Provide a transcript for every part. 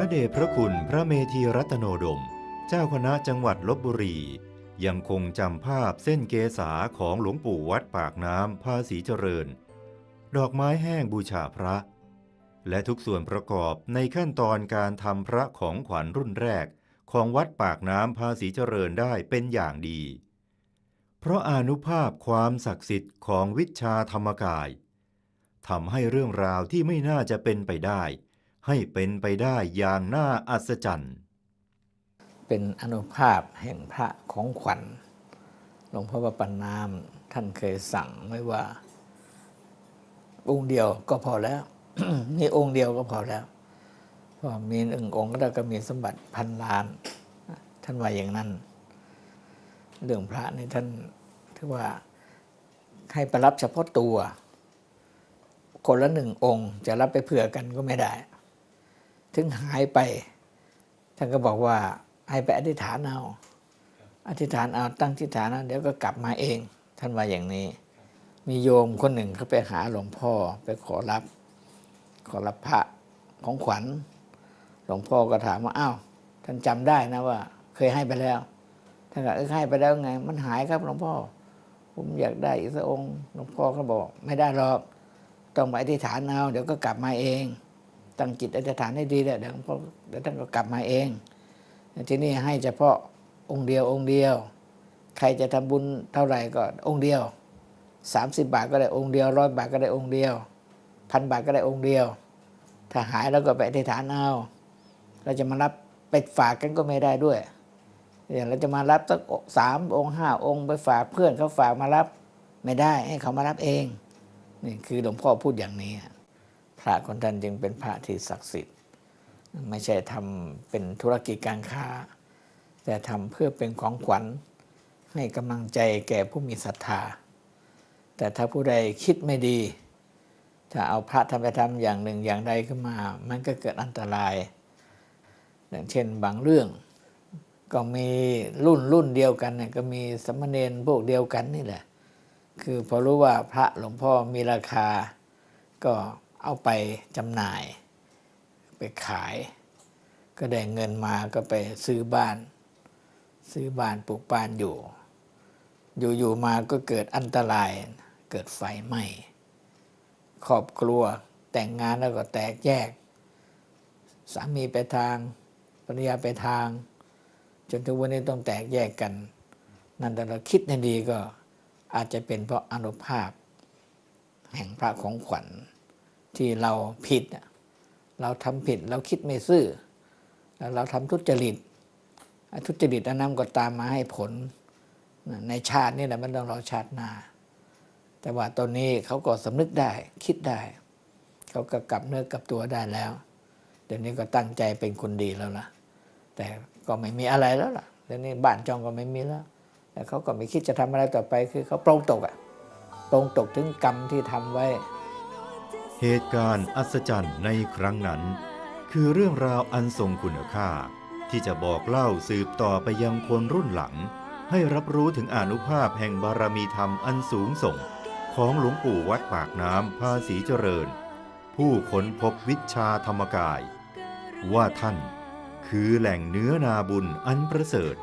ระเดชพระคุณพระเมธีรัตโนดม เจ้าคณะจังหวัดลบบุรี ยังคงจำภาพเส้นเกษาของหลวงปู่วัดปากน้ำภาษีเจริญ ดอกไม้แห้งบูชาพระ และทุกส่วนประกอบในขั้นตอนการทำพระของขวัญรุ่นแรกของวัดปากน้ำภาษีเจริญได้เป็นอย่างดี เพราะอานุภาพความศักดิ์สิทธิ์ของวิชาธรรมกายทำให้เรื่องราวที่ไม่น่าจะเป็นไปได้ ให้เป็นไปได้อย่างน่าอัศจรรย์ เป็นอนุภาพแห่งพระของขวัญ หลวงพ่อประปันนามท่านเคยสั่งไว้ว่า องค์เดียวก็พอแล้วมีองค์เดียวก็พอแล้วเพราะมีหนึ่งองค์แล้วก็มีสมบัติพันล้าน ท่านว่าอย่างนั้น เรื่องพระนี่ท่านถือว่าให้ไปรับเฉพาะตัว คนละหนึ่งองค์จะรับไปเผื่อกันก็ไม่ได้ ถึงหายไป ท่านก็บอกว่าให้ไปอธิษฐานเอา อธิษฐานเอาตั้งอธิษฐานเอาเดี๋ยวก็กลับมาเอง ท่านว่าอย่างนี้ มีโยมคนหนึ่งเขาไปหาหลวงพ่อไปขอรับ ขอรับพระของขวัญ หลวงพ่อก็ถามว่าอ้าวท่านจำได้นะว่า เคยให้ไปแล้ว ท่านก็เออให้ไปแล้วไง มันหายครับหลวงพ่อ ผมอยากได้อีกสักองค์ หลวงพ่อก็บอก ไม่ได้หรอก ต้องไปอธิษฐานเอาเดี๋ยวก็กลับมาเอง ตั้งจิตอธิษฐานให้ดีแล้วเดี๋ยวหลวงพ่อเดี๋ยวท่านก็กลับมาเองที่นี่ให้เฉพาะองค์เดียวองค์เดียว ใครจะทำบุญเท่าไหร่ก็องค์เดียว 30 บาทก็ได้องค์เดียวร้อยบาทก็ได้องค์เดียวพันบาทก็ได้องค์เดียว ถ้าหายแล้วก็ไปอธิษฐานเอาเราจะมารับไปฝากกันก็ไม่ได้ด้วยอย่างเราจะมารับสักสามองค์ห้าองค์ไปฝากเพื่อนเขาฝากมารับไม่ได้ให้เขามารับเองนี่คือหลวงพ่อพูดอย่างนี้ ระคนท่านจึงเป็นพระที่ศักดิ์สิทธิ์ ไม่ใช่ทำเป็นธุรกิจการค้า แต่ทำเพื่อเป็นของขวัญให้กำลังใจแก่ผู้มีศรัทธา แต่ถ้าผู้ใดคิดไม่ดี ถ้าเอาพระทำไปทำอย่างหนึ่งอย่างใดขึ้นมา มันก็เกิดอันตราย อย่างเช่นบางเรื่อง ก็มีรุ่นรุ่นเดียวกันเนี่ยก็มีสมณเณรพวกเดียวกันนี่แหละ คือพอรู้ว่าพระหลวงพ่อมีราคาก็ เอาไปจำหน่าย ไปขาย ก็ได้เงินมาก็ไปซื้อบ้าน ซื้อบ้านปลูกบ้านอยู่ อยู่ๆมาก็เกิดอันตราย เกิดไฟไหม้ครอบครัวแต่งงานแล้วก็แตกแยก สามีไปทางภรรยาไปทาง จนถึงวันนี้ต้องแตกแยกกัน นั่นแต่เราคิดในดีก็อาจจะเป็นเพราะอนุภาพ แห่งพระของขวัญ ที่เราผิด เราทำผิด เราคิดไม่ซื่อแล้วเราทำทุจริต ทุจริตอันนั้นก็ตามมาให้ผล ในชาตินี่แหละมันต้องรอชาติหน้า แต่ว่าตอนนี้เขาก็สำนึกได้คิดได้ เขาก็กลับเนื้อกลับตัวได้แล้ว เดี๋ยวนี้ก็ตั้งใจเป็นคนดีแล้วล่ะ แต่ก็ไม่มีอะไรแล้วล่ะ เดี๋ยวนี้บ้านจองก็ไม่มีแล้ว แต่เขาก็ไม่คิดจะทำอะไรต่อไป คือเขาปรงตกอะปรงตกถึงกรรมที่ทำไว้ เหตุการณ์อัศจรรย์ในครั้งนั้น คือเรื่องราวอันทรงคุณค่า ที่จะบอกเล่าสืบต่อไปยังคนรุ่นหลัง ให้รับรู้ถึงอานุภาพแห่งบารมีธรรมอันสูงส่ง ของหลวงปู่วัดปากน้ำภาษีเจริญ ผู้ค้นพบวิชาธรรมกาย ว่าท่าน คือแหล่งเนื้อนาบุญอันประเสริฐ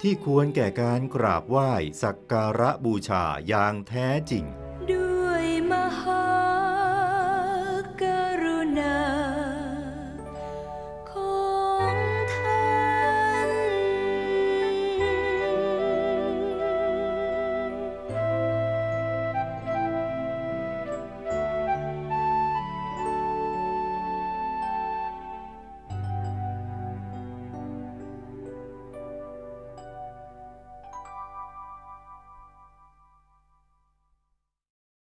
ที่ควรแก่การกราบไหว้สักการะบูชาอย่างแท้จริง